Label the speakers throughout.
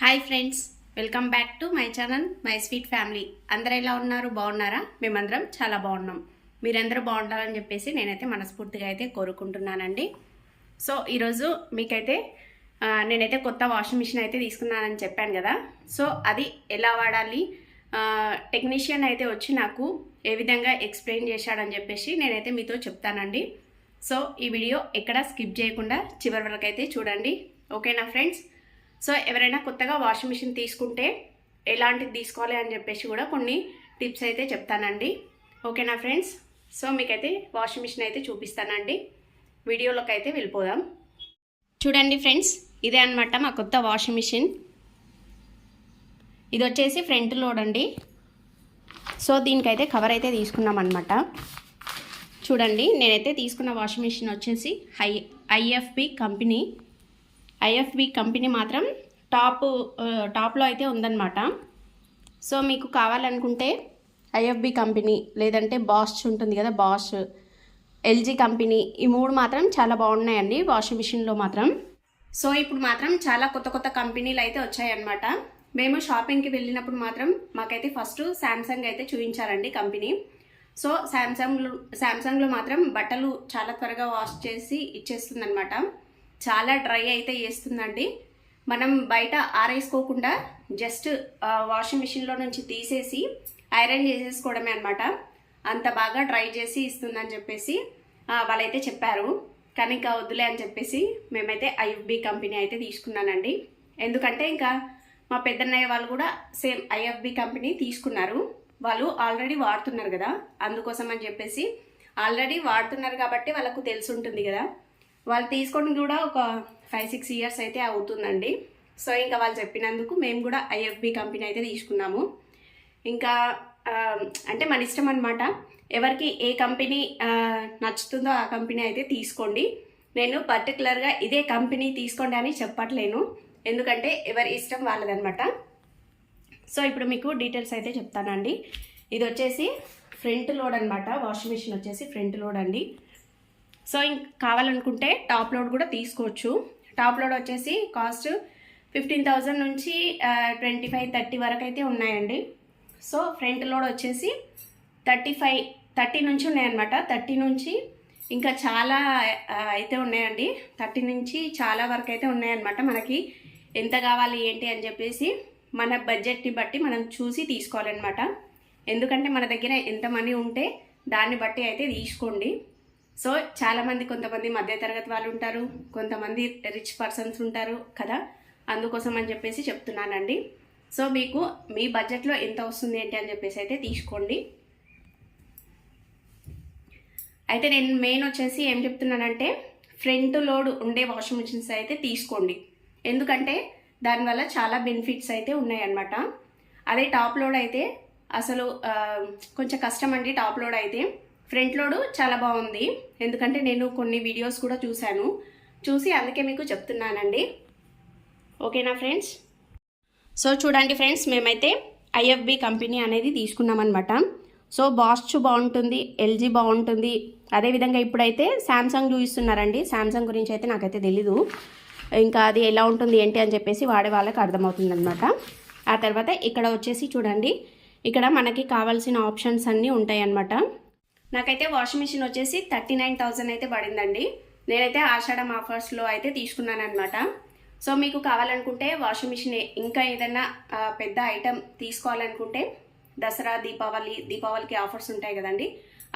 Speaker 1: Hi friends welcome back to my channel my sweet family అందరు ఎలా ఉన్నారు? బాగున్నారా? మేమందరం చాలా బాగున్నాం. మీరందరూ బాగుండాలని చెప్పేసి నేనైతే మనస్ఫూర్తిగా అయితే కోరుకుంటున్నానండి. సో ఈరోజు మీకైతే నేనైతే కొత్త వాషింగ్ మిషన్ అయితే తీసుకున్నానని చెప్పాను కదా. సో అది ఎలా వాడాలి? టెక్నీషియన్ అయితే వచ్చి నాకు ఏ విధంగా ఎక్స్ప్లెయిన్ చేశాడని చెప్పేసి నేనైతే మీతో చెప్తానండి. సో ఈ వీడియో ఎక్కడ స్కిప్ చేయకుండా చివరి వరకు అయితే చూడండి. ఓకేనా ఫ్రెండ్స్ సో ఎవరైనా కొత్తగా వాషింగ్ మిషన్ తీసుకుంటే ఎలాంటిది తీసుకోవాలి అని చెప్పేసి కూడా కొన్ని టిప్స్ అయితే చెప్తానండి. ఓకేనా ఫ్రెండ్స్ సో మీకైతే వాషింగ్ మిషన్ అయితే చూపిస్తానండి. వీడియోలోకి అయితే వెళ్ళిపోదాం. చూడండి ఫ్రెండ్స్ ఇదే అనమాట మా కొత్త వాషింగ్ మిషన్. ఇది వచ్చేసి ఫ్రంట్ లోడ్ అండి. సో దీనికైతే కవర్ అయితే తీసుకున్నాం అనమాట చూడండి నేనైతే తీసుకున్న వాషింగ్ మిషన్ వచ్చేసి I IFB company. IFB company మాత్రం టాప్ టాప్లో అయితే ఉందన్నమాట. సో మీకు కావాలనుకుంటే ఐఎఫ్బి కంపెనీ లేదంటే బాష్ ఉంటుంది కదా బాష్. ఎల్జీ కంపెనీ ఈ మూడు మాత్రం చాలా బాగున్నాయండి వాషింగ్ మిషన్లో మాత్రం. సో ఇప్పుడు మాత్రం చాలా కొత్త కొత్త కంపెనీలు అయితే వచ్చాయన్నమాట. మేము షాపింగ్కి వెళ్ళినప్పుడు మాత్రం మాకైతే ఫస్ట్ శాంసంగ్ అయితే చూపించారండి కంపెనీ. సో శాంసంగ్ శాంసంగ్లో మాత్రం బట్టలు చాలా త్వరగా వాష్ చేసి ఇచ్చేస్తుందన్నమాట. చాలా డ్రై అయితే చేస్తుందండి. మనం బయట ఆరేసుకోకుండా జస్ట్ వాషింగ్ మిషన్లో నుంచి తీసేసి ఐరన్ చేసేసుకోవడమే అనమాట అంత బాగా డ్రై చేసి ఇస్తుందని చెప్పేసి వాళ్ళైతే చెప్పారు. కానీ ఇంకా వద్దులే అని చెప్పేసి మేమైతే ఐఎఫ్బి కంపెనీ అయితే తీసుకున్నానండి. ఎందుకంటే ఇంకా మా పెద్దన్నయ్య వాళ్ళు కూడా సేమ్ ఐఎఫ్బి కంపెనీ తీసుకున్నారు. వాళ్ళు ఆల్రెడీ వాడుతున్నారు కదా. అందుకోసం అని చెప్పేసి ఆల్రెడీ వాడుతున్నారు కాబట్టి వాళ్ళకు తెలిసి ఉంటుంది కదా. వాళ్ళు తీసుకోవడం కూడా ఒక ఫైవ్ సిక్స్ ఇయర్స్ అయితే అవుతుందండి. సో ఇంకా వాళ్ళు చెప్పినందుకు మేము కూడా ఐఎఫ్బి కంపెనీ అయితే తీసుకున్నాము. ఇంకా అంటే మన ఇష్టం అనమాట ఎవరికి ఏ కంపెనీ నచ్చుతుందో ఆ కంపెనీ అయితే తీసుకోండి. నేను పర్టికులర్గా ఇదే కంపెనీ తీసుకోండి అని చెప్పట్లేను. ఎందుకంటే ఎవరి ఇష్టం వాళ్ళదనమాట సో ఇప్పుడు మీకు డీటెయిల్స్ అయితే చెప్తానండి. ఇది వచ్చేసి ఫ్రంట్ లోడ్ అనమాట వాషింగ్ మిషన్ వచ్చేసి ఫ్రంట్ లోడ్ అండి. సో ఇంక కావాలనుకుంటే టాప్ లోడ్ కూడా తీసుకోవచ్చు. టాప్ లోడ్ వచ్చేసి కాస్ట్ ఫిఫ్టీన్ థౌజండ్ నుంచి ట్వంటీ ఫైవ్ థర్టీ వరకు అయితే ఉన్నాయండి. సో ఫ్రంట్ లోడ్ వచ్చేసి థర్టీ ఫైవ్ థర్టీ నుంచి ఉన్నాయన్నమాట. థర్టీ నుంచి ఇంకా చాలా అయితే ఉన్నాయండి. థర్టీ నుంచి చాలా వరకు అయితే ఉన్నాయన్నమాట. మనకి ఎంత కావాలి ఏంటి అని చెప్పేసి మన బడ్జెట్ని బట్టి మనం చూసి తీసుకోవాలన్నమాట. ఎందుకంటే మన దగ్గర ఎంత మనీ ఉంటే దాన్ని బట్టి అయితే తీసుకోండి. సో చాలామంది కొంతమంది మధ్యతరగతి వాళ్ళు ఉంటారు కొంతమంది రిచ్ పర్సన్స్ ఉంటారు కదా? అందుకోసం అని చెప్పేసి చెప్తున్నానండి. సో మీకు మీ బడ్జెట్లో ఎంత వస్తుంది ఏంటి అని చెప్పేసి అయితే తీసుకోండి. అయితే నేను మెయిన్ వచ్చేసి ఏం చెప్తున్నానంటే ఫ్రంట్ లోడ్ ఉండే వాషింగ్ మిషన్స్ అయితే తీసుకోండి. ఎందుకంటే దానివల్ల చాలా బెనిఫిట్స్ అయితే ఉన్నాయన్నమాట. అదే టాప్ లోడ్ అయితే అసలు కొంచెం కష్టం అండి టాప్ లోడ్ అయితే. ఫ్రంట్ లోడ్ చాలా బాగుంది. ఎందుకంటే నేను కొన్ని వీడియోస్ కూడా చూశాను. చూసి అందుకే మీకు చెప్తున్నానండి. ఓకేనా ఫ్రెండ్స్? సో చూడండి ఫ్రెండ్స్ మేమైతే ఐఎఫ్బి కంపెనీ అనేది తీసుకున్నామన్నమాట. సో బాస్చ్ బాగుంటుంది ఎల్జీ బాగుంటుంది. అదేవిధంగా ఇప్పుడైతే శాంసంగ్ చూపిస్తున్నారండి. శాంసంగ్ గురించి అయితే నాకైతే తెలీదు. ఇంకా అది ఎలా ఉంటుంది ఏంటి అని చెప్పేసి వాడే వాళ్ళకి అర్థమవుతుంది అనమాట ఆ తర్వాత ఇక్కడ వచ్చేసి చూడండి. ఇక్కడ మనకి కావాల్సిన ఆప్షన్స్ అన్నీ ఉంటాయి అన్నమాట నాకైతే వాషింగ్ మిషన్ వచ్చేసి థర్టీ నైన్ థౌజండ్ అయితే పడిందండి. నేనైతే ఆషాఢం ఆఫర్స్లో అయితే తీసుకున్నాను అనమాట సో మీకు కావాలనుకుంటే వాషింగ్ మిషన్ ఇంకా ఏదైనా పెద్ద ఐటెం తీసుకోవాలనుకుంటే దసరా దీపావళి దీపావళికి ఆఫర్స్ ఉంటాయి కదండి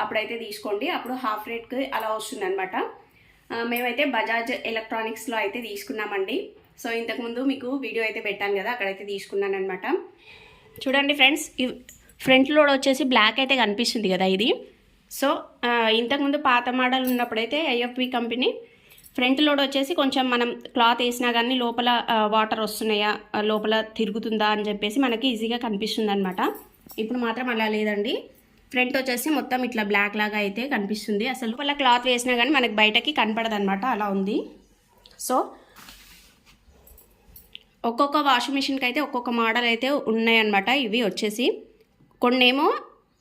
Speaker 1: అప్పుడైతే తీసుకోండి. అప్పుడు హాఫ్ రేట్కి అలా వస్తుంది అనమాట మేమైతే బజాజ్ ఎలక్ట్రానిక్స్లో అయితే తీసుకున్నామండి. సో ఇంతకుముందు మీకు వీడియో అయితే పెట్టాను కదా అక్కడైతే తీసుకున్నాను అనమాట చూడండి ఫ్రెండ్స్ ఫ్రంట్ లోడ్ వచ్చేసి బ్లాక్ అయితే కనిపిస్తుంది కదా ఇది. సో ఇంతకుముందు పాత మోడల్ ఉన్నప్పుడైతే ఐఎఫ్బి కంపెనీ ఫ్రంట్ లోడ్ వచ్చేసి కొంచెం మనం క్లాత్ వేసినా కానీ లోపల వాటర్ వస్తున్నాయా లోపల తిరుగుతుందా అని చెప్పేసి మనకి ఈజీగా కనిపిస్తుంది అనమాట ఇప్పుడు మాత్రం అలా లేదండి. ఫ్రంట్ వచ్చేసి మొత్తం ఇట్లా బ్లాక్ లాగా అయితే కనిపిస్తుంది. అసలు లోపల క్లాత్ వేసినా కానీ మనకి బయటకి కనపడదు అలా ఉంది. సో ఒక్కొక్క వాషింగ్ మిషన్కి అయితే ఒక్కొక్క మోడల్ అయితే ఉన్నాయన్నమాట ఇవి వచ్చేసి. కొన్నేమో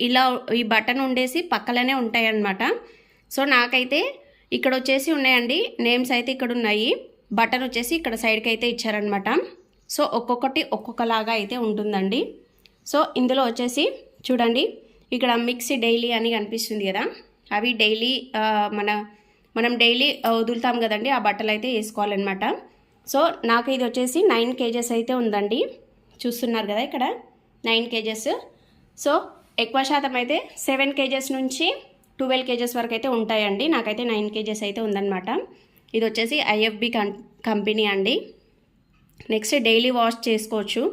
Speaker 1: ఇలా ఈ బటన్ ఉండేసి పక్కలనే ఉంటాయి అన్నమాట సో నాకైతే ఇక్కడ వచ్చేసి ఉన్నాయండి. నేమ్స్ అయితే ఇక్కడ ఉన్నాయి. బటన్ వచ్చేసి ఇక్కడ సైడ్కి అయితే ఇచ్చారనమాట సో ఒక్కొక్కటి ఒక్కొక్కలాగా అయితే ఉంటుందండి. సో ఇందులో వచ్చేసి చూడండి. ఇక్కడ మిక్సీ డైలీ అని కనిపిస్తుంది కదా. అవి డైలీ మన మనం డైలీ వదులుతాం కదండి. ఆ బట్టలు అయితే వేసుకోవాలన్నమాట. సో నాకు ఇది వచ్చేసి నైన్ కేజెస్ అయితే ఉందండి. చూస్తున్నారు కదా ఇక్కడ నైన్ కేజెస్. సో ఎక్కువ శాతం అయితే సెవెన్ కేజెస్ నుంచి ట్వెల్వ్ కేజెస్ వరకు అయితే ఉంటాయండి. నాకైతే నైన్ కేజెస్ అయితే ఉందన్నమాట. ఇది వచ్చేసి ఐఎఫ్బి కం కంపెనీ అండి. నెక్స్ట్ డైలీ వాష్ చేసుకోవచ్చు.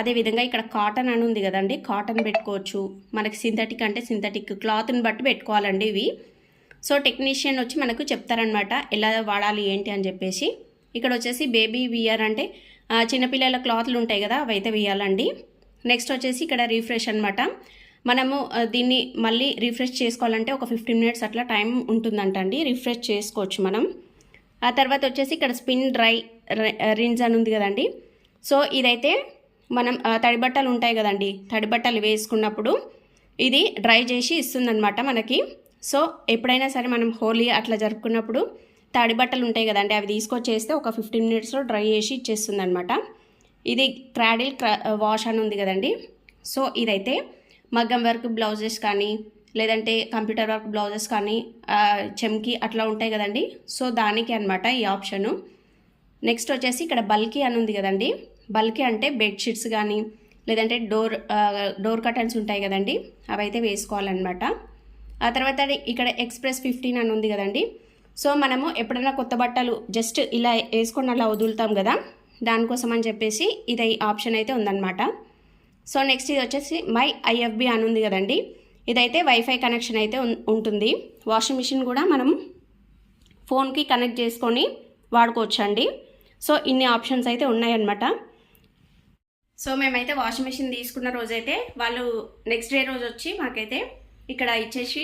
Speaker 1: అదేవిధంగా ఇక్కడ కాటన్ అని ఉంది కదండి. కాటన్ పెట్టుకోవచ్చు. మనకి సింథటిక్ అంటే సింథటిక్ క్లాత్ని బట్టి పెట్టుకోవాలండి ఇవి. సో టెక్నీషియన్ వచ్చి మనకు చెప్తారనమాట ఎలా వాడాలి ఏంటి అని చెప్పేసి. ఇక్కడ వచ్చేసి బేబీ వియర్ అంటే చిన్నపిల్లల క్లాత్లు ఉంటాయి కదా అవి అయితే వేయాలండి నెక్స్ట్ వచ్చేసి ఇక్కడ రీఫ్రెష్ అనమాట మనము దీన్ని మళ్ళీ రిఫ్రెష్ చేసుకోవాలంటే ఒక ఫిఫ్టీన్ మినిట్స్ అట్లా టైం ఉంటుందంట అండి రిఫ్రెష్ చేసుకోవచ్చు మనం. ఆ తర్వాత వచ్చేసి ఇక్కడ స్పిన్ డ్రై రిన్స్ అని ఉంది కదండి. సో ఇదైతే మనం తడిబట్టలు తడి బట్టలు ఉంటాయి కదండి. తడి బట్టలు వేసుకున్నప్పుడు ఇది డ్రై చేసి ఇస్తుందన్నమాట మనకి. సో ఎప్పుడైనా సరే మనం హోలీ అట్లా జరుపుకున్నప్పుడు తడి బట్టలు ఉంటాయి కదండి అవి తీసుకొచ్చేస్తే ఒక ఫిఫ్టీన్ మినిట్స్లో డ్రై చేసి ఇచ్చేస్తుందన్నమాట. ఇది క్రాడిల్ వాష్ అని ఉంది కదండి. సో ఇదైతే మగ్గం వర్క్ బ్లౌజెస్ కానీ లేదంటే కంప్యూటర్ వర్క్ బ్లౌజెస్ కానీ చెమ్కి అట్లా ఉంటాయి కదండి. సో దానికి అన్నమాట ఈ ఆప్షను. నెక్స్ట్ వచ్చేసి ఇక్కడ బల్కీ అని ఉంది కదండి. బల్కీ అంటే బెడ్షీట్స్ కానీ లేదంటే డోర్ డోర్ కర్టన్స్ ఉంటాయి కదండి. అవైతే వేసుకోవాలన్నమాట. ఆ తర్వాత ఇక్కడ ఎక్స్ప్రెస్ ఫిఫ్టీన్ అని ఉంది కదండి. సో మనము ఎప్పుడైనా కొత్త బట్టలు జస్ట్ ఇలా వేసుకొని అలా వదులుతాం కదా. దానికోసం అని చెప్పేసి ఇది ఆప్షన్ అయితే ఉందన్నమాట. సో నెక్స్ట్ ఇది వచ్చేసి మై ఐఎఫ్బి అని ఉంది కదండి. ఇదైతే వైఫై కనెక్షన్ అయితే ఉంటుంది. వాషింగ్ మిషన్ కూడా మనం ఫోన్కి కనెక్ట్ చేసుకొని వాడుకోవచ్చండి. సో ఇన్ని ఆప్షన్స్ అయితే ఉన్నాయన్నమాట. సో మేమైతే వాషింగ్ మిషన్ తీసుకున్న రోజైతే వాళ్ళు నెక్స్ట్ డే రోజు వచ్చి మాకైతే ఇక్కడ ఇచ్చేసి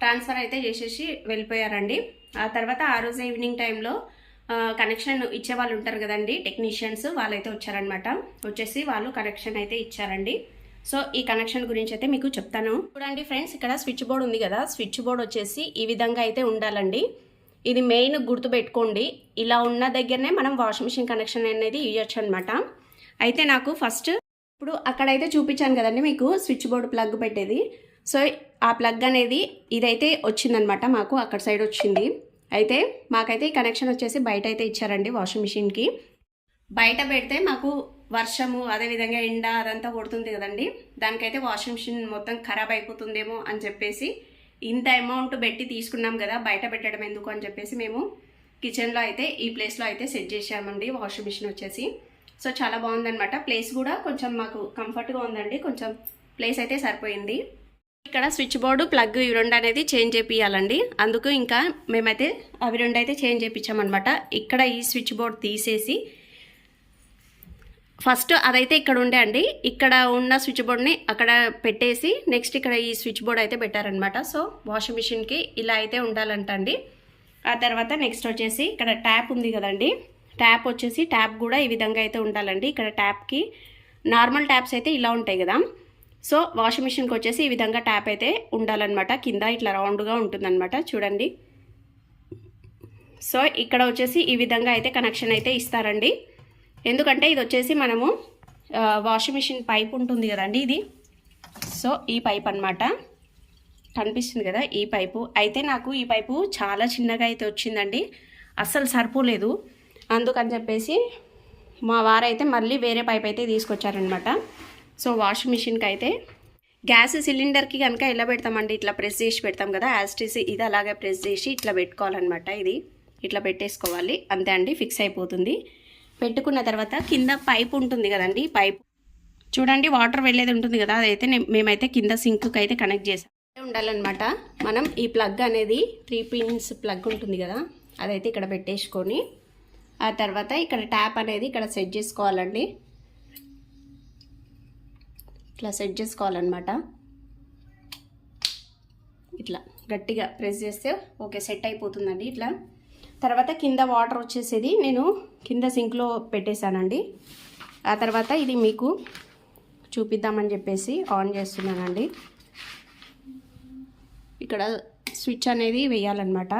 Speaker 1: ట్రాన్స్ఫర్ అయితే చేసేసి వెళ్ళిపోయారండి. ఆ తర్వాత ఆ రోజు ఈవినింగ్ టైంలో కనెక్షన్ ఇచ్చే వాళ్ళు ఉంటారు కదండి టెక్నీషియన్స్ వాళ్ళైతే వచ్చారనమాట వచ్చేసి వాళ్ళు కనెక్షన్ అయితే ఇచ్చారండి. సో ఈ కనెక్షన్ గురించి అయితే మీకు చెప్తాను. చూడండి ఫ్రెండ్స్ ఇక్కడ స్విచ్ బోర్డ్ ఉంది కదా. స్విచ్ బోర్డ్ వచ్చేసి ఈ విధంగా అయితే ఉండాలండి. ఇది మెయిన్ గుర్తు పెట్టుకోండి. ఇలా ఉన్న దగ్గరనే మనం వాషింగ్ మిషన్ కనెక్షన్ అనేది ఇవ్వచ్చు అనమాట అయితే నాకు ఫస్ట్ ఇప్పుడు అక్కడైతే చూపించాను కదండి మీకు స్విచ్ బోర్డు ప్లగ్ పెట్టేది. సో ఆ ప్లగ్ అనేది ఇదైతే వచ్చిందనమాట మాకు అక్కడ సైడ్ వచ్చింది. అయితే మాకైతే ఈ కనెక్షన్ వచ్చేసి బయట అయితే ఇచ్చారండి వాషింగ్ మిషన్కి బయట పెడితే మాకు వర్షము అదేవిధంగా ఎండ అదంతా కొడుతుంది కదండి. దానికైతే వాషింగ్ మిషన్ మొత్తం ఖరాబ్ అయిపోతుందేమో అని చెప్పేసి ఇంత అమౌంట్ పెట్టి తీసుకున్నాం కదా బయట పెట్టడం ఎందుకు అని చెప్పేసి మేము కిచెన్లో అయితే ఈ ప్లేస్లో అయితే సెట్ చేసామండి వాషింగ్ మిషన్ వచ్చేసి. సో చాలా బాగుందనమాట ప్లేస్ కూడా కొంచెం మాకు కంఫర్ట్గా ఉందండి. కొంచెం ప్లేస్ అయితే సరిపోయింది. ఇక్కడ స్విచ్ బోర్డు ప్లగ్ ఇవి రెండు అనేది చేంజ్ చేపియాలండి అందుకు ఇంకా మేమైతే అవి రెండు అయితే చేంజ్ చేయించామన్నమాట ఇక్కడ ఈ స్విచ్ బోర్డ్ తీసేసి ఫస్ట్ అదైతే ఇక్కడ ఉండే అండి. ఇక్కడ ఉన్న స్విచ్ బోర్డ్ని అక్కడ పెట్టేసి నెక్స్ట్ ఇక్కడ ఈ స్విచ్ బోర్డ్ అయితే పెట్టారనమాట సో వాషింగ్ మిషన్కి ఇలా అయితే ఉండాలంట అండి. ఆ తర్వాత నెక్స్ట్ వచ్చేసి ఇక్కడ ట్యాప్ ఉంది కదండి. ట్యాప్ వచ్చేసి ట్యాప్ కూడా ఈ విధంగా అయితే ఉండాలండి. ఇక్కడ ట్యాప్కి నార్మల్ ట్యాప్స్ అయితే ఇలా ఉంటాయి కదా. సో వాషింగ్ మిషన్కి వచ్చేసి ఈ విధంగా ట్యాప్ అయితే ఉండాలన్నమాట. కింద ఇట్లా రౌండ్గా ఉంటుందన్నమాట. చూడండి. సో ఇక్కడ వచ్చేసి ఈ విధంగా అయితే కనెక్షన్ అయితే ఇస్తారండి. ఎందుకంటే ఇది వచ్చేసి మనము వాషింగ్ మిషన్ పైప్ ఉంటుంది కదండి ఇది. సో ఈ పైప్ అన్నమాట. కనిపిస్తుంది కదా ఈ పైపు అయితే నాకు ఈ పైపు చాలా చిన్నగా అయితే వచ్చిందండి. అస్సలు సరిపోలేదు. అందుకని చెప్పేసి మా వారైతే మళ్ళీ వేరే పైప్ అయితే తీసుకొచ్చారనమాట సో వాషింగ్ మిషన్కి అయితే గ్యాస్ సిలిండర్కి కనుక ఎలా పెడతామండి ఇట్లా ప్రెస్ చేసి పెడతాం కదా యాస్టీస్ ఇది అలాగే ప్రెస్ చేసి ఇట్లా పెట్టుకోవాలన్నమాట ఇది. ఇట్లా పెట్టేసుకోవాలి. అంతే అండి ఫిక్స్ అయిపోతుంది. పెట్టుకున్న తర్వాత కింద పైప్ ఉంటుంది కదండి పైప్. చూడండి వాటర్ వెళ్ళేది ఉంటుంది కదా అదైతే మేమైతే కింద సింక్కి అయితే కనెక్ట్ చేసాం ఉండాలన్నమాట. మనం ఈ ప్లగ్ అనేది త్రీ పిన్స్ ప్లగ్ ఉంటుంది కదా అదైతే ఇక్కడ పెట్టేసుకొని ఆ తర్వాత ఇక్కడ ట్యాప్ అనేది ఇక్కడ సెట్ చేసుకోవాలండి. ఇట్లా సెట్ చేసుకోవాలన్నమాట. ఇట్లా గట్టిగా ప్రెస్ చేస్తే ఓకే సెట్ అయిపోతుందండి ఇట్లా. తర్వాత కింద వాటర్ వచ్చేసేది నేను కింద సింక్లో పెట్టేశానండి. ఆ తర్వాత ఇది మీకు చూపిద్దామని చెప్పేసి ఆన్ చేస్తున్నానండి. ఇక్కడ స్విచ్ అనేది వేయాలన్నమాట.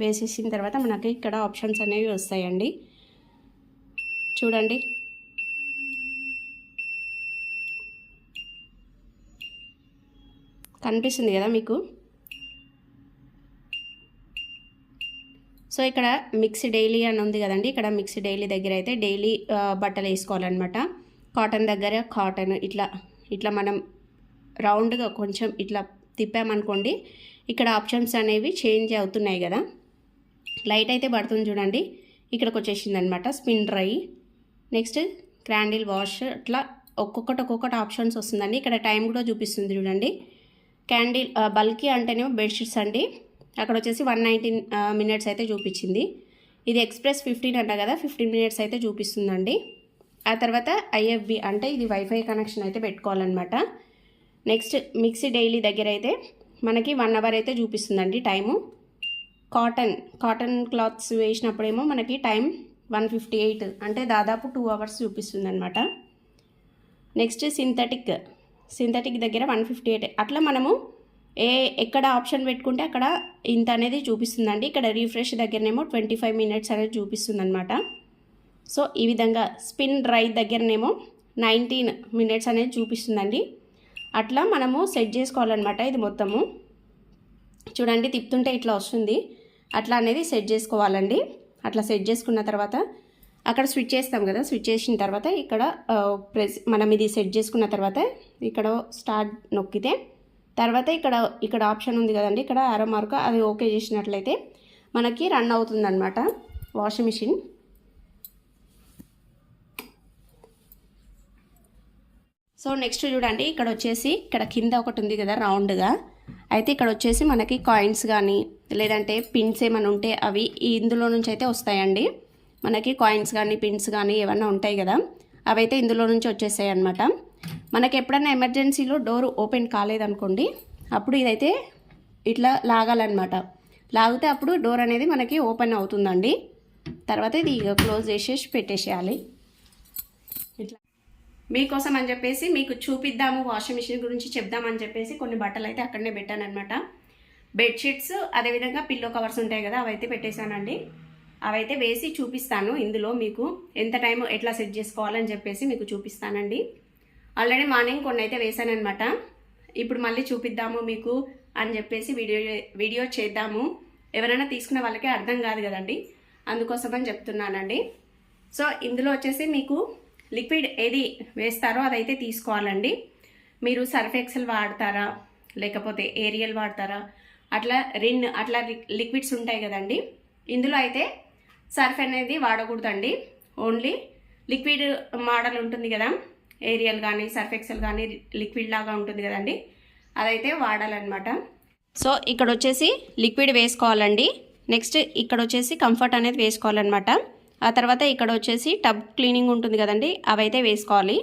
Speaker 1: వేసేసిన తర్వాత మనకి ఇక్కడ ఆప్షన్స్ అనేవి వస్తాయండి. చూడండి. కనిపిస్తుంది కదా మీకు? సో ఇక్కడ మిక్సీ డైలీ అని ఉంది కదండి. ఇక్కడ మిక్సీ డైలీ దగ్గర అయితే డైలీ బట్టలు వేసుకోవాలన్నమాట. కాటన్ దగ్గర కాటన్ ఇట్లా ఇట్లా మనం రౌండ్గా కొంచెం ఇట్లా తిప్పామనుకోండి ఇక్కడ ఆప్షన్స్ అనేవి చేంజ్ అవుతున్నాయి కదా. లైట్ అయితే పడుతుంది చూడండి. ఇక్కడికి వచ్చేసింది అనమాట spin dry. Next cradle wash అట్లా ఒక్కొక్కటి ఒక్కొక్కటి ఆప్షన్స్ వస్తుందండి. ఇక్కడ టైం కూడా చూపిస్తుంది చూడండి. క్యాండిల్ బల్కీ అంటేనేమో బెడ్షీట్స్ అండి. అక్కడ వచ్చేసి వన్ నైన్టీన్ మినిట్స్ అయితే చూపించింది. ఇది ఎక్స్ప్రెస్ ఫిఫ్టీన్ అంట కదా ఫిఫ్టీన్ మినిట్స్ అయితే చూపిస్తుందండి. ఆ తర్వాత ఐఎఫ్బి అంటే ఇది వైఫై కనెక్షన్ అయితే పెట్టుకోవాలన్నమాట. నెక్స్ట్ మిక్సీ డైలీ దగ్గర అయితే మనకి వన్ అవర్ అయితే చూపిస్తుందండి టైము. కాటన్ కాటన్ క్లాత్స్ వేసినప్పుడేమో మనకి టైం వన్ ఫిఫ్టీ ఎయిట్ అంటే దాదాపు టూ అవర్స్ చూపిస్తుంది అనమాట నెక్స్ట్ సింథటిక్ సింథటిక్ దగ్గర వన్ ఫిఫ్టీ ఎయిట్ అట్లా మనము ఏ ఎక్కడ ఆప్షన్ పెట్టుకుంటే అక్కడ ఇంత అనేది చూపిస్తుందండి. ఇక్కడ రీఫ్రెష్ దగ్గరనేమో ట్వంటీ ఫైవ్ మినిట్స్ అనేది చూపిస్తుంది అనమాట సో ఈ విధంగా స్పిన్ డ్రై దగ్గరనేమో నైన్టీన్ మినిట్స్ అనేది చూపిస్తుందండి. అట్లా మనము సెట్ చేసుకోవాలన్నమాట ఇది మొత్తము. చూడండి తిప్పుతుంటే ఇట్లా వస్తుంది. అట్లా అనేది సెట్ చేసుకోవాలండి. అట్లా సెట్ చేసుకున్న తర్వాత అక్కడ స్విచ్ చేస్తాం కదా స్విచ్ చేసిన తర్వాత ఇక్కడ ప్రెస్ మనం ఇది సెట్ చేసుకున్న తర్వాత ఇక్కడ స్టార్ట్ నొక్కితే తర్వాత ఇక్కడ ఇక్కడ ఆప్షన్ ఉంది కదండి ఇక్కడ ఆరో మార్క్ అది ఓకే చేసినట్లయితే మనకి రన్ అవుతుందన్నమాట వాషింగ్ మిషన్ సో నెక్స్ట్ చూడండి ఇక్కడ వచ్చేసి ఇక్కడ కింద ఒకటి ఉంది కదా రౌండ్గా అయితే ఇక్కడ వచ్చేసి మనకి కాయిన్స్ కానీ లేదంటే పిన్స్ ఏమైనా ఉంటే అవి ఇందులో నుంచి అయితే వస్తాయండి. మనకి కాయిన్స్ కానీ పిన్స్ కానీ ఏమన్నా ఉంటాయి కదా అవైతే ఇందులో నుంచి వచ్చేసాయి అనమాట మనకి ఎప్పుడైనా ఎమర్జెన్సీలో డోర్ ఓపెన్ కాలేదనుకోండి అప్పుడు ఇదైతే ఇట్లా లాగాలన్నమాట. లాగితే అప్పుడు డోర్ అనేది మనకి ఓపెన్ అవుతుందండి. తర్వాత ఇది ఇక క్లోజ్ చేసేసి పెట్టేసేయాలి. ఇట్లా. మీకోసం అని చెప్పేసి మీకు చూపిద్దాము వాషింగ్ మిషన్ గురించి చెప్దామని చెప్పేసి కొన్ని బట్టలు అయితే అక్కడనే పెట్టాను అనమాట బెడ్షీట్స్ అదేవిధంగా పిల్లో కవర్స్ ఉంటాయి కదా అవైతే పెట్టేశానండి. అవైతే వేసి చూపిస్తాను ఇందులో మీకు ఎంత టైం ఎట్లా సెట్ చేసుకోవాలని చెప్పేసి మీకు చూపిస్తానండి. ఆల్రెడీ మార్నింగ్ కొన్ని అయితే వేసానమాట ఇప్పుడు మళ్ళీ చూపిద్దాము మీకు అని చెప్పేసి వీడియో వీడియో చేద్దాము. ఎవరైనా తీసుకున్న వాళ్ళకి అర్థం కాదు కదండి. అందుకోసమని చెప్తున్నానండి. సో ఇందులో వచ్చేసి మీకు లిక్విడ్ ఏది వేస్తారో అదైతే తీసుకోవాలండి. మీరు సర్ఫ్ ఎక్సెల్ వాడతారా? లేకపోతే ఏరియల్ వాడతారా? అట్లా రిన్ అట్లా లిక్విడ్స్ ఉంటాయి కదండి. ఇందులో అయితే సర్ఫ్ అనేది వాడకూడదండి. ఓన్లీ లిక్విడ్ మోడల్ ఉంటుంది కదా. ఏరియల్ కానీ సర్ఫ్ ఎక్సెల్ కానీ లిక్విడ్ లాగా ఉంటుంది కదండి. అదైతే వాడాలన్నమాట. సో ఇక్కడ వచ్చేసి లిక్విడ్ వేసుకోవాలండి. నెక్స్ట్ ఇక్కడ వచ్చేసి కంఫర్ట్ అనేది వేసుకోవాలన్నమాట. ఆ తర్వాత ఇక్కడ వచ్చేసి టబ్ క్లీనింగ్ ఉంటుంది కదండి అవైతే వేసుకోవాలి.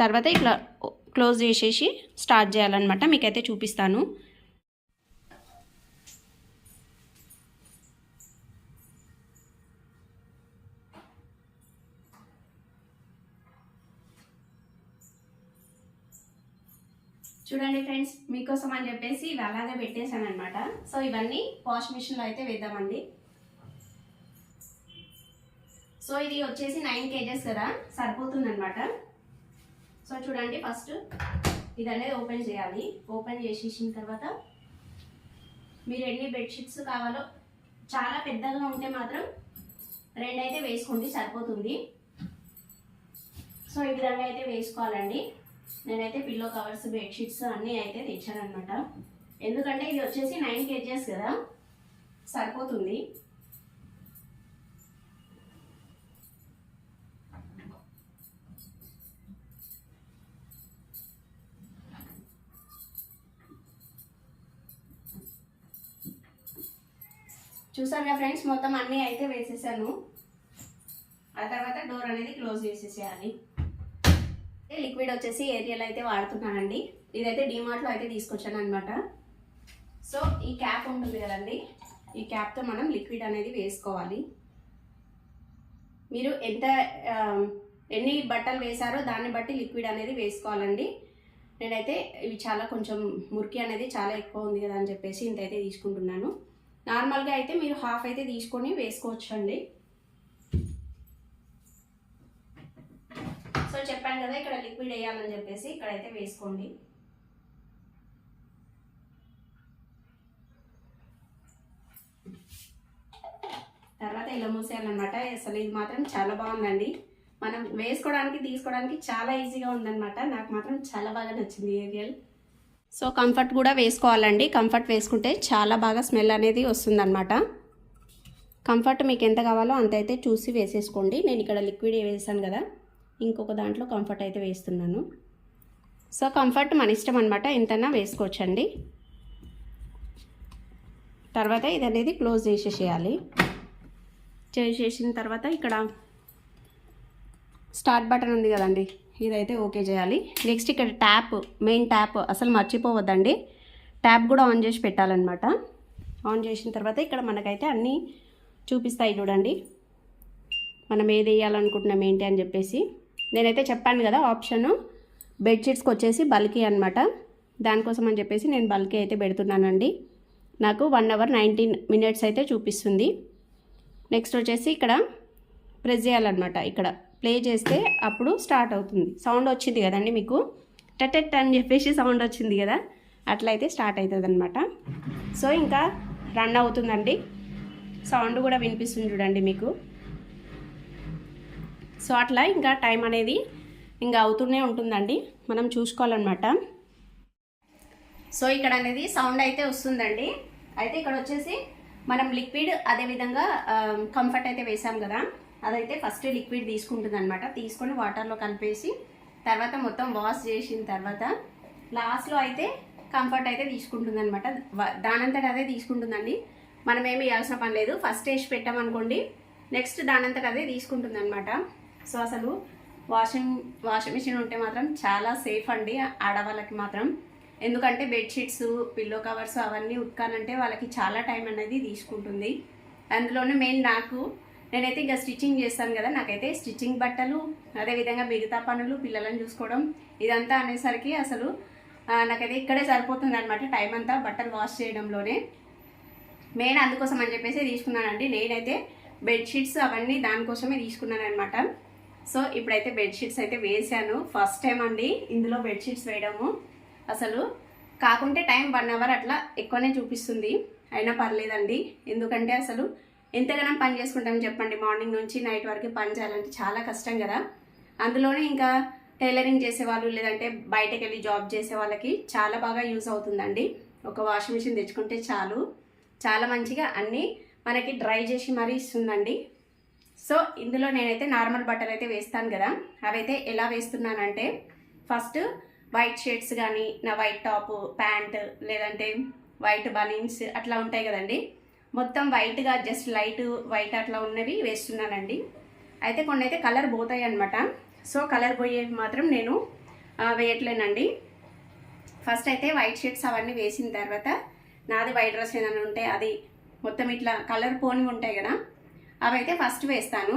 Speaker 1: తర్వాత ఇట్లా క్లోజ్ చేసేసి స్టార్ట్ చేయాలన్నమాట. మీకైతే చూపిస్తాను. చూడండి ఫ్రెండ్స్ మీకోసం అని చెప్పేసి ఇవి అలాగే పెట్టేశాను అనమాట సో ఇవన్నీ వాష్ మిషన్లో అయితే వేద్దామండి. సో ఇది వచ్చేసి నైన్ కేజెస్ కదా సరిపోతుంది అనమాట సో చూడండి ఫస్ట్ ఇది అనేది ఓపెన్ చేయాలి. ఓపెన్ చేసేసిన తర్వాత మీరు ఎన్ని బెడ్షీట్స్ కావాలో చాలా పెద్దగా ఉంటే మాత్రం రెండైతే వేసుకోండి సరిపోతుంది. సో ఈ విధంగా అయితే వేసుకోవాలండి. నేనైతే పిల్లో కవర్స్ బెడ్షీట్స్ అన్నీ అయితే తెచ్చానమాట అనమాట ఎందుకంటే ఇది వచ్చేసి నైన్ కేజెస్ కదా సరిపోతుంది. చూసాను కదా ఫ్రెండ్స్ మొత్తం అన్నీ అయితే వేసేసాను. ఆ తర్వాత డోర్ అనేది క్లోజ్ చేసేసేయాలి. లిక్విడ్ వచ్చేసి ఏరియల్ అయితే వాడుతున్నానండి. ఇదైతే డిమార్ట్లో అయితే తీసుకొచ్చాను అనమాట సో ఈ క్యాప్ ఉంటుంది కదండి. ఈ క్యాప్తో మనం లిక్విడ్ అనేది వేసుకోవాలి. మీరు ఎంత ఎన్ని బట్టలు వేశారో దాన్ని బట్టి లిక్విడ్ అనేది వేసుకోవాలండి. నేనైతే ఇవి చాలా కొంచెం మురికి అనేది చాలా ఎక్కువ ఉంది కదా అని చెప్పేసి ఇంత అయితే తీసుకుంటున్నాను. నార్మల్గా అయితే మీరు హాఫ్ అయితే తీసుకొని వేసుకోవచ్చు సో చెప్పాను కదా ఇక్కడ లిక్విడ్ వేయాలని చెప్పేసి ఇక్కడైతే వేసుకోండి. తర్వాత ఇలా మూసేయాలన్నమాట. అసలు ఇది మాత్రం చాలా బాగుందండి. మనం వేసుకోవడానికి తీసుకోవడానికి చాలా ఈజీగా ఉందన్నమాట. నాకు మాత్రం చాలా బాగా నచ్చింది ఏరియల్ సో కంఫర్ట్ కూడా వేసుకోవాలండి. కంఫర్ట్ వేసుకుంటే చాలా బాగా స్మెల్ అనేది వస్తుందన్నమాట. కంఫర్ట్ మీకు ఎంత కావాలో అంత అయితే చూసి వేసేసుకోండి. నేను ఇక్కడ లిక్విడ్ వేసాను కదా. ఇంకొక దాంట్లో కంఫర్ట్ అయితే వేస్తున్నాను. సో కంఫర్ట్ మన ఇష్టం అనమాట ఎంతైనా వేసుకోవచ్చండి. తర్వాత ఇది అనేది క్లోజ్ చేసేసేయాలి చేసేసిన తర్వాత ఇక్కడ స్టార్ట్ బటన్ ఉంది కదండి. ఇదైతే ఓకే చేయాలి. నెక్స్ట్ ఇక్కడ ట్యాప్ మెయిన్ ట్యాప్ అసలు మర్చిపోవద్దండి. ట్యాప్ కూడా ఆన్ చేసి పెట్టాలన్నమాట. ఆన్ చేసిన తర్వాత ఇక్కడ మనకైతే అన్నీ చూపిస్తాయి చూడండి. మనం ఏది వేయాలనుకుంటున్నాం ఏంటి అని చెప్పేసి. నేనైతే చెప్పాను కదా ఆప్షన్. బెడ్షీట్స్కి వచ్చేసి బల్కీ అనమాట దానికోసం అని చెప్పేసి నేను బల్కీ అయితే పెడుతున్నానండి. నాకు వన్ అవర్ నైన్టీన్ మినిట్స్ అయితే చూపిస్తుంది. నెక్స్ట్ వచ్చేసి ఇక్కడ ప్రెస్ చేయాలన్నమాట. ఇక్కడ ప్లే చేస్తే అప్పుడు స్టార్ట్ అవుతుంది. సౌండ్ వచ్చింది కదండి మీకు? టెట్ అని చెప్పేసి సౌండ్ వచ్చింది కదా? అట్లయితే స్టార్ట్ అవుతుంది అనమాట సో ఇంకా రన్ అవుతుందండి. సౌండ్ కూడా వినిపిస్తుంది చూడండి మీకు. సో అట్లా ఇంకా టైం అనేది ఇంకా అవుతూనే ఉంటుందండి. మనం చూసుకోవాలన్నమాట. సో ఇక్కడ అనేది సౌండ్ అయితే వస్తుందండి. అయితే ఇక్కడ వచ్చేసి మనం లిక్విడ్ అదేవిధంగా కంఫర్ట్ అయితే వేసాం కదా. అదైతే ఫస్ట్ లిక్విడ్ తీసుకుంటుంది అనమాట తీసుకొని వాటర్లో కలిపేసి తర్వాత మొత్తం వాష్ చేసిన తర్వాత లాస్ట్లో అయితే కంఫర్ట్ అయితే తీసుకుంటుంది అనమాట దానంతట అదే తీసుకుంటుందండి. మనం ఏమి వేయాల్సిన పని లేదు. ఫస్ట్ వేసి పెట్టామనుకోండి నెక్స్ట్ దానంతట అదే తీసుకుంటుంది అనమాట సో అసలు వాషింగ్ వాషింగ్ మిషన్ ఉంటే మాత్రం చాలా సేఫ్ అండి ఆడవాళ్ళకి మాత్రం. ఎందుకంటే బెడ్షీట్స్ పిల్లో కవర్స్ అవన్నీ ఉతకాలంటే వాళ్ళకి చాలా టైం అనేది తీసుకుంటుంది. అందులోనే మెయిన్ నాకు నేనైతే ఇంకా స్టిచ్చింగ్ చేస్తాను కదా నాకైతే స్టిచ్చింగ్ బట్టలు అదేవిధంగా మిగతా పనులు పిల్లలను చూసుకోవడం ఇదంతా అనేసరికి అసలు నాకైతే ఇక్కడే సరిపోతుంది అనమాట టైం అంతా బట్టలు వాష్ చేయడంలోనే. మెయిన్ అందుకోసం అని చెప్పేసి తీసుకున్నానండి. నేనైతే బెడ్షీట్స్ అవన్నీ దానికోసమే తీసుకున్నాను అనమాట సో ఇప్పుడైతే బెడ్షీట్స్ అయితే వేసాను ఫస్ట్ టైం అండి ఇందులో బెడ్షీట్స్ వేయడము. అసలు కాకుంటే టైం వన్ అవర్ అట్లా ఎక్కువనే చూపిస్తుంది. అయినా పర్లేదండి. ఎందుకంటే అసలు ఎంతగానో పని చేసుకుంటాం చెప్పండి. మార్నింగ్ నుంచి నైట్ వరకు పని చేయాలంటే చాలా కష్టం కదా. అందులోనే ఇంకా టైలరింగ్ చేసేవాళ్ళు లేదంటే బయటకు వెళ్ళి జాబ్ చేసే వాళ్ళకి చాలా బాగా యూజ్ అవుతుందండి. ఒక వాషింగ్ మిషన్ తెచ్చుకుంటే చాలు. చాలా మంచిగా అన్నీ మనకి డ్రై చేసి మరీ ఇస్తుందండి. సో ఇందులో నేనైతే నార్మల్ బట్టలు అయితే వేస్తాను కదా అవైతే ఎలా వేస్తున్నానంటే ఫస్ట్ వైట్ షర్ట్స్ కానీ నా వైట్ టాప్ ప్యాంట్ లేదంటే వైట్ బనీన్స్ అట్లా ఉంటాయి కదండి. మొత్తం వైట్గా జస్ట్ లైట్ వైట్ అట్లా ఉన్నవి వేస్తున్నానండి. అయితే కొన్ని అయితే కలర్ పోతాయి అనమాట సో కలర్ పోయేవి మాత్రం నేను వేయట్లేనండి. ఫస్ట్ అయితే వైట్ షర్ట్స్ అవన్నీ వేసిన తర్వాత నాది వైట్ డ్రెస్ ఏదైనా ఉంటే అది మొత్తం ఇట్లా కలర్ పోని ఉంటాయి కదా అవైతే ఫస్ట్ వేస్తాను.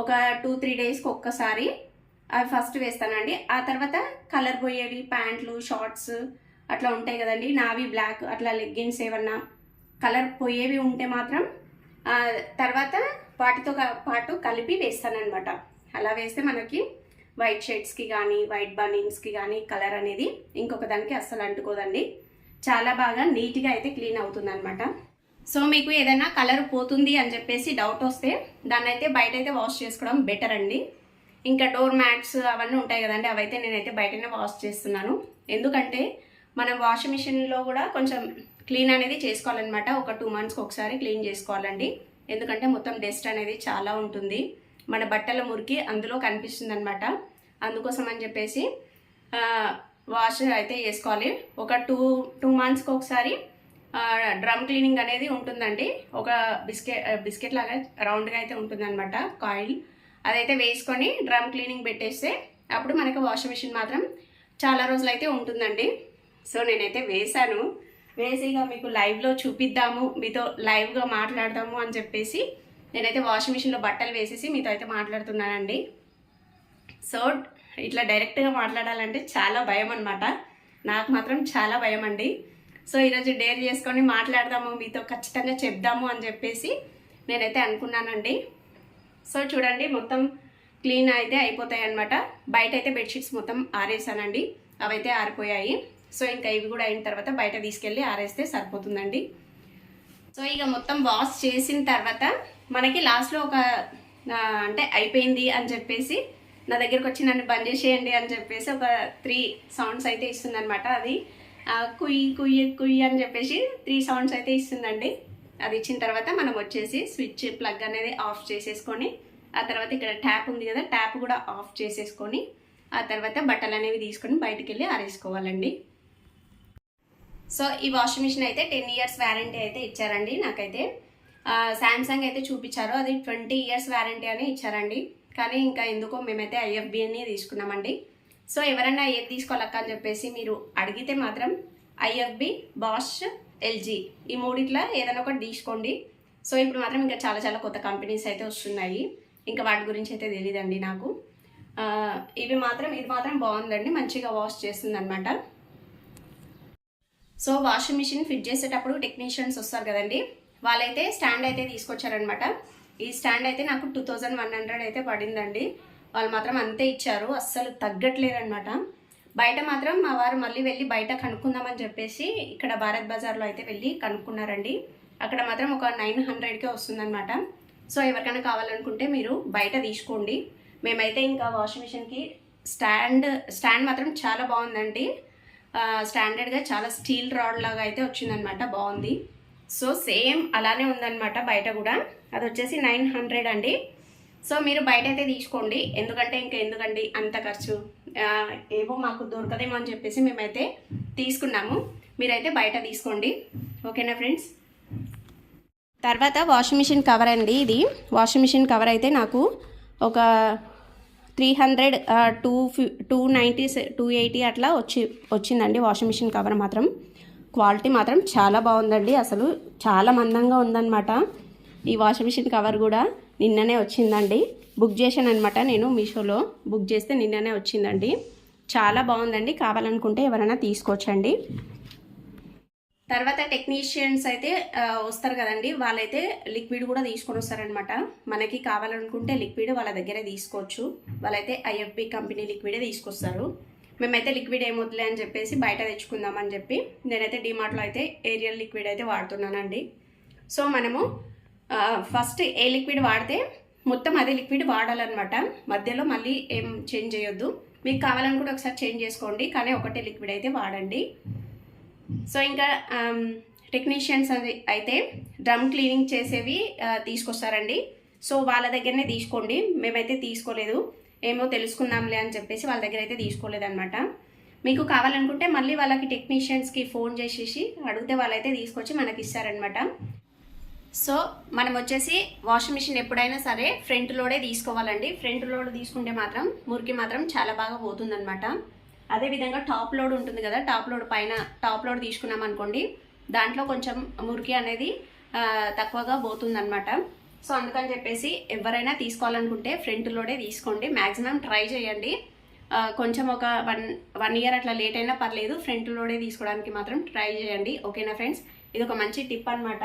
Speaker 1: ఒక టూ త్రీ డేస్కి ఒక్కసారి అవి ఫస్ట్ వేస్తానండి. ఆ తర్వాత కలర్ పోయేవి ప్యాంట్లు షార్ట్స్ అట్లా ఉంటాయి కదండి. నావి బ్లాక్ అట్లా లెగ్గిన్స్ ఏమన్నా కలర్ పోయేవి ఉంటే మాత్రం తర్వాత వాటితో పాటు కలిపి వేస్తానమాట అలా వేస్తే మనకి వైట్ షర్ట్స్కి కానీ వైట్ బనీన్స్కి కానీ కలర్ అనేది ఇంకొక దానికి అస్సలు అంటుకోదండి. చాలా బాగా నీట్గా అయితే క్లీన్ అవుతుంది అనమాట సో మీకు ఏదైనా కలర్ పోతుంది అని చెప్పేసి డౌట్ వస్తే దాన్ని అయితే బయట అయితే వాష్ చేసుకోవడం బెటర్ అండి. ఇంకా డోర్ మ్యాట్స్ అవన్నీ ఉంటాయి కదండి అవైతే నేనైతే బయటనే వాష్ చేస్తున్నాను. ఎందుకంటే మనం వాషింగ్ మిషన్లో కూడా కొంచెం క్లీన్ అనేది చేసుకోవాలన్నమాట. ఒక టూ మంత్స్కి ఒకసారి క్లీన్ చేసుకోవాలండి. ఎందుకంటే మొత్తం డస్ట్ అనేది చాలా ఉంటుంది. మన బట్టల మురికి అందులో కనిపిస్తుంది అనమాట అందుకోసం అని చెప్పేసి వాష్ అయితే చేసుకోవాలి. ఒక టూ టూ మంత్స్కి ఒకసారి డ్రమ్ క్లీనింగ్ అనేది ఉంటుందండి. ఒక బిస్కెట్ బిస్కెట్ లాగా రౌండ్గా అయితే ఉంటుందన్నమాట కాయిల్. అదైతే వేసుకొని డ్రమ్ క్లీనింగ్ పెట్టేస్తే అప్పుడు మనకి వాషింగ్ మిషన్ మాత్రం చాలా రోజులు అయితే ఉంటుందండి. సో నేనైతే వేశాను. వేసి ఇక మీకు లైవ్లో చూపిద్దాము. మీతో లైవ్గా మాట్లాడదాము అని చెప్పేసి నేనైతే వాషింగ్ మిషన్లో బట్టలు వేసేసి మీతో అయితే మాట్లాడుతున్నానండి. సో ఇట్లా డైరెక్ట్గా మాట్లాడాలంటే చాలా భయం అనమాట నాకు మాత్రం చాలా భయం అండి. సో ఈరోజు డేర్ చేసుకొని మాట్లాడదాము మీతో ఖచ్చితంగా చెప్దాము అని చెప్పేసి నేనైతే అనుకున్నానండి. సో చూడండి మొత్తం క్లీన్ అయితే అయిపోతాయి అనమాట బయట అయితే బెడ్షీట్స్ మొత్తం ఆరేసానండి. అవైతే ఆరిపోయాయి. సో ఇంకా ఇవి కూడా అయిన తర్వాత బయట తీసుకెళ్ళి ఆరేస్తే సరిపోతుందండి. సో ఇక మొత్తం వాష్ చేసిన తర్వాత మనకి లాస్ట్లో ఒక అంటే అయిపోయింది అని చెప్పేసి నా దగ్గరకు వచ్చి నన్ను బంద్ చేసేయండి అని చెప్పేసి ఒక త్రీ సౌండ్స్ అయితే ఇస్తుంది అనమాట అది. కుయ్యి కుయ్ కుయ్యి అని చెప్పేసి త్రీ సౌండ్స్ అయితే ఇస్తుందండి. అది ఇచ్చిన తర్వాత మనం వచ్చేసి స్విచ్ ప్లగ్ అనేది ఆఫ్ చేసేసుకొని ఆ తర్వాత ఇక్కడ ట్యాప్ ఉంది కదా ట్యాప్ కూడా ఆఫ్ చేసేసుకొని ఆ తర్వాత బట్టలు అనేవి తీసుకొని బయటికి వెళ్ళి ఆరేసుకోవాలండి. సో ఈ వాషింగ్ మిషన్ అయితే టెన్ ఇయర్స్ వ్యారంటీ అయితే ఇచ్చారండి నాకైతే. శాంసంగ్ అయితే చూపించారు అది ట్వంటీ ఇయర్స్ వ్యారంటీ అని ఇచ్చారండి. కానీ ఇంకా ఎందుకో మేమైతే ఐఎఫ్బి అని తీసుకున్నామండి. సో ఎవరైనా ఏది తీసుకోవాలక్క అని చెప్పేసి మీరు అడిగితే మాత్రం ఐఎఫ్బి బాష్ ఎల్జీ ఈ మూడిట్లో ఏదైనా ఒకటి తీసుకోండి. సో ఇప్పుడు మాత్రం ఇంకా చాలా చాలా కొత్త కంపెనీస్ అయితే వస్తున్నాయి. ఇంకా వాటి గురించి అయితే తెలియదండి నాకు. ఇవి మాత్రం ఇది మాత్రం బాగుందండి మంచిగా వాష్ చేస్తుంది అనమాట సో వాషింగ్ మిషన్ ఫిట్ చేసేటప్పుడు టెక్నీషియన్స్ వస్తారు కదండి వాళ్ళైతే స్టాండ్ అయితే తీసుకొచ్చారనమాట ఈ స్టాండ్ అయితే నాకు టూ థౌజండ్ వన్ హండ్రెడ్ అయితే పడిందండి. వాళ్ళు మాత్రం అంతే ఇచ్చారు. అస్సలు తగ్గట్లేదన్నమాట. బయట మాత్రం మా వారు మళ్ళీ వెళ్ళి బయట కనుక్కుందామని చెప్పేసి ఇక్కడ భారత్ బజార్లో అయితే వెళ్ళి కనుక్కున్నారండి. అక్కడ మాత్రం ఒక నైన్ హండ్రెడ్కే వస్తుందన్నమాట. సో ఎవరికైనా కావాలనుకుంటే మీరు బయట తీసుకోండి. మేమైతే ఇంకా వాషింగ్ మిషన్కి స్టాండ్ స్టాండ్ మాత్రం చాలా బాగుందండి. స్టాండర్డ్గా చాలా స్టీల్ రాడ్ లాగా అయితే వచ్చిందనమాట బాగుంది. సో సేమ్ అలానే ఉందన్నమాట బయట కూడా. అది వచ్చేసి నైన్ హండ్రెడ్ అండి. సో మీరు బయట అయితే తీసుకోండి. ఎందుకంటే ఇంకా ఎందుకండి అంత ఖర్చు? ఏవో ఏమో మాకు దొరకదేమో అని చెప్పేసి మేమైతే తీసుకున్నాము. మీరైతే బయట తీసుకోండి. ఓకేనా ఫ్రెండ్స్? తర్వాత వాషింగ్ మిషన్ కవర్ అండి ఇది. వాషింగ్ మిషన్ కవర్ అయితే నాకు ఒక త్రీ హండ్రెడ్ టూ ఫి టూ నైంటీ టూ ఎయిటీ అట్లా వచ్చి వచ్చిందండి వాషింగ్ మిషన్ కవర్ మాత్రం. క్వాలిటీ మాత్రం చాలా బాగుందండి అసలు. చాలా మందంగా ఉందన్నమాట ఈ వాషింగ్ మిషన్ కవర్ కూడా. నిన్ననే వచ్చిందండి. బుక్ చేశాను అనమాట నేను మీషోలో. బుక్ చేస్తే నిన్ననే వచ్చిందండి. చాలా బాగుందండి. కావాలనుకుంటే ఎవరైనా తీసుకోవచ్చండి. తర్వాత టెక్నీషియన్స్ అయితే వస్తారు కదండి. వాళ్ళైతే లిక్విడ్ కూడా తీసుకొని వస్తారనమాట మనకి కావాలనుకుంటే లిక్విడ్ వాళ్ళ దగ్గరే తీసుకోవచ్చు. వాళ్ళైతే ఐఎఫ్బి కంపెనీ లిక్విడే తీసుకొస్తారు. మేమైతే లిక్విడ్ ఏమొద్దులే అని చెప్పేసి బయట తెచ్చుకుందామని చెప్పి నేనైతే డిమార్ట్లో అయితే ఏరియల్ లిక్విడ్ అయితే వాడుతున్నానండి. సో మనము ఫస్ట్ ఏ లిక్విడ్ వాడితే మొత్తం అదే లిక్విడ్ వాడాలన్నమాట. మధ్యలో మళ్ళీ ఏం చేంజ్ చేయొద్దు. మీకు కావాలనుకుంటే ఒకసారి చేంజ్ చేసుకోండి కానీ ఒకటే లిక్విడ్ అయితే వాడండి. సో ఇంకా um, టెక్నీషియన్స్ అయితే డ్రమ్ క్లీనింగ్ చేసేవి తీసుకొస్తారండి. సో వాళ్ళ దగ్గరనే తీసుకోండి. మేమైతే తీసుకోలేదు. ఏమో తెలుసుకుందాంలే అని చెప్పేసి వాళ్ళ దగ్గర అయితే తీసుకోలేదన్నమాట. మీకు కావాలనుకుంటే మళ్ళీ వాళ్ళకి టెక్నీషియన్స్కి ఫోన్ చేసేసి అడిగితే వాళ్ళైతే తీసుకొచ్చి మనకి ఇస్తారనమాట సో మనం వచ్చేసి వాషింగ్ మిషన్ ఎప్పుడైనా సరే ఫ్రంట్ లోడే తీసుకోవాలండి. ఫ్రంట్ లోడ్ తీసుకుంటే మాత్రం మురికి మాత్రం చాలా బాగా పోతుందనమాట అదేవిధంగా టాప్ లోడ్ ఉంటుంది కదా టాప్ లోడ్ పైన టాప్ లోడ్ తీసుకున్నాం అనుకోండి దాంట్లో కొంచెం మురికి అనేది తక్కువగా పోతుందనమాట సో అందుకని చెప్పేసి ఎవరైనా తీసుకోవాలనుకుంటే ఫ్రంట్ లోడే తీసుకోండి. మ్యాక్సిమం ట్రై చేయండి. కొంచెం ఒక వన్ వన్ ఇయర్ అట్లా లేట్ అయినా పర్లేదు ఫ్రంట్ లోడే తీసుకోవడానికి మాత్రం ట్రై చేయండి. ఓకేనా ఫ్రెండ్స్? ఇది ఒక మంచి టిప్ అన్నమాట.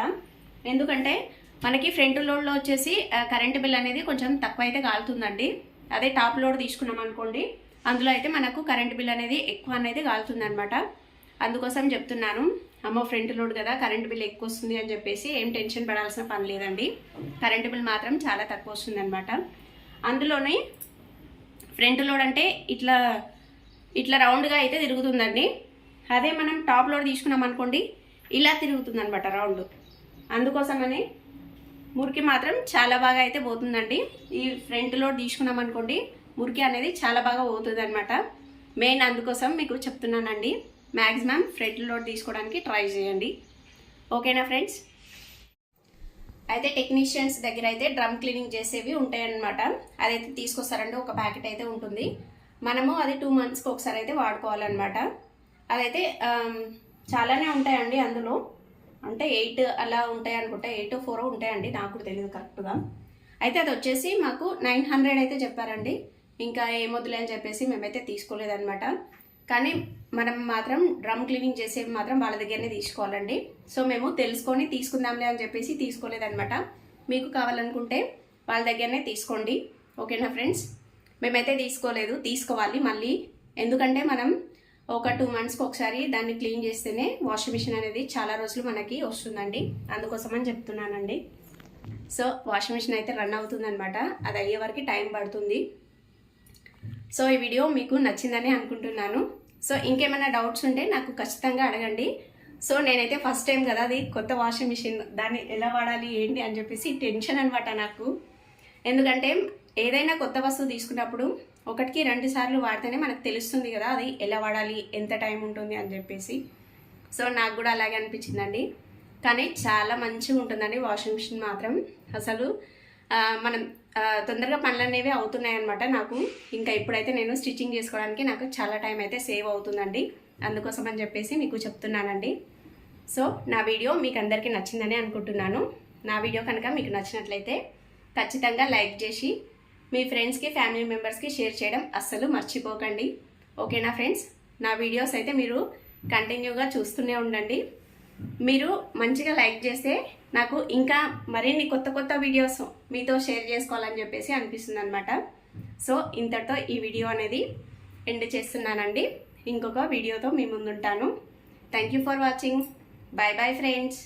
Speaker 1: ఎందుకంటే మనకి ఫ్రంట్ లోడ్లో వచ్చేసి కరెంటు కరెంట్ బిల్ అనేది కొంచెం తక్కువ అయితే కాలుతుందండి. అదే టాప్ లోడ్ తీసుకున్నాం అనుకోండి అందులో అయితే మనకు కరెంట్ బిల్ అనేది ఎక్కువ అనేది కాలుతుందనమాట అందుకోసం చెప్తున్నాను అమ్మో ఫ్రంట్ లోడ్ కదా కరెంట్ బిల్ ఎక్కువ వస్తుంది అని చెప్పేసి ఏం టెన్షన్ పడాల్సిన పని లేదండి. కరెంట్ బిల్ మాత్రం చాలా తక్కువ వస్తుందనమాట అందులోనే ఫ్రంట్ లోడ్ అంటే ఇట్లా ఇట్లా రౌండ్గా అయితే తిరుగుతుందండి. అదే మనం టాప్ లోడ్ తీసుకున్నాం అనుకోండి ఇలా తిరుగుతుంది అనమాట రౌండ్ అందుకోసమని మురికి మాత్రం చాలా బాగా అయితే పోతుందండి. ఈ ఫ్రంట్ లోడ్ తీసుకున్నాం అనుకోండి మురికి అనేది చాలా బాగా పోతుంది అనమాట మెయిన్ అందుకోసం మీకు చెప్తున్నానండి మ్యాక్సిమం ఫ్రంట్ లోడ్ తీసుకోవడానికి ట్రై చేయండి. ఓకేనా ఫ్రెండ్స్ అయితే టెక్నీషియన్స్ దగ్గర అయితే డ్రమ్ క్లీనింగ్ చేసేవి ఉంటాయన్నమాట. అదైతే తీసుకొస్తారండి ఒక ప్యాకెట్ అయితే ఉంటుంది. మనము అది టూ మంత్స్కి ఒకసారి అయితే వాడుకోవాలన్నమాట. అదైతే చాలానే ఉంటాయండి అందులో. అంటే ఎయిట్ అలా ఉంటాయి అనుకుంటా ఎయిట్ ఫోర్ ఉంటాయండి నాకు కూడా తెలియదు కరెక్ట్గా. అయితే అది వచ్చేసి మాకు నైన్ హండ్రెడ్ అయితే చెప్పారండి. ఇంకా ఏమొద్దులే అని చెప్పేసి మేమైతే తీసుకోలేదన్నమాట. కానీ మనం మాత్రం డ్రమ్ క్లీనింగ్ చేసేవి మాత్రం వాళ్ళ దగ్గరనే తీసుకోవాలండి. సో మేము తెలుసుకొని తీసుకుందాంలే అని చెప్పేసి తీసుకోలేదన్నమాట. మీకు కావాలనుకుంటే వాళ్ళ దగ్గరనే తీసుకోండి. ఓకేనా ఫ్రెండ్స్? మేమైతే తీసుకోలేదు తీసుకోవాలి మళ్ళీ. ఎందుకంటే మనం ఒక టూ మంత్స్కి ఒకసారి దాన్ని క్లీన్ చేస్తేనే వాషింగ్ మిషన్ అనేది చాలా రోజులు మనకి వస్తుందండి. అందుకోసమని చెప్తున్నానండి. సో వాషింగ్ మిషన్ అయితే రన్ అవుతుందనమాట అది అయ్యే వరకు టైం పడుతుంది. సో ఈ వీడియో మీకు నచ్చిందని అనుకుంటున్నాను. సో ఇంకేమైనా డౌట్స్ ఉంటే నాకు ఖచ్చితంగా అడగండి. సో నేనైతే ఫస్ట్ టైం కదా అది కొత్త వాషింగ్ మిషన్ దాన్ని ఎలా వాడాలి ఏంటి అని చెప్పేసి టెన్షన్ అనమాట నాకు. ఎందుకంటే ఏదైనా కొత్త వస్తువు తీసుకున్నప్పుడు ఒకటికి రెండు సార్లు వాడితేనే మనకు తెలుస్తుంది కదా అది ఎలా వాడాలి ఎంత టైం ఉంటుంది అని చెప్పేసి. సో నాకు కూడా అలాగే అనిపించిందండి. కానీ చాలా మంచిగా ఉంటుందండి వాషింగ్ మిషన్ మాత్రం. అసలు మనం తొందరగా పనులు అనేవి అవుతున్నాయి అనమాట నాకు. ఇంకా ఇప్పుడైతే నేను స్టిచ్చింగ్ చేసుకోవడానికి నాకు చాలా టైం అయితే సేవ్ అవుతుందండి. అందుకోసం అని చెప్పేసి మీకు చెప్తున్నానండి. సో నా వీడియో మీకు అందరికీ నచ్చిందని అనుకుంటున్నాను. నా వీడియో కనుక మీకు నచ్చినట్లయితే ఖచ్చితంగా లైక్ చేసి మీ ఫ్రెండ్స్కి ఫ్యామిలీ మెంబర్స్కి షేర్ చేయడం అస్సలు మర్చిపోకండి. ఓకేనా ఫ్రెండ్స్ నా వీడియోస్ అయితే మీరు కంటిన్యూగా చూస్తూనే ఉండండి. మీరు మంచిగా లైక్ చేస్తే నాకు ఇంకా మరిన్ని కొత్త కొత్త వీడియోస్ మీతో షేర్ చేసుకోవాలని చెప్పేసి అనిపిస్తుంది అనమాట సో ఇంతటితో ఈ వీడియో అనేది ఎండ్ చేస్తున్నానండి. ఇంకొక వీడియోతో మీ ముందుంటాను. Thank you for watching bye bye friends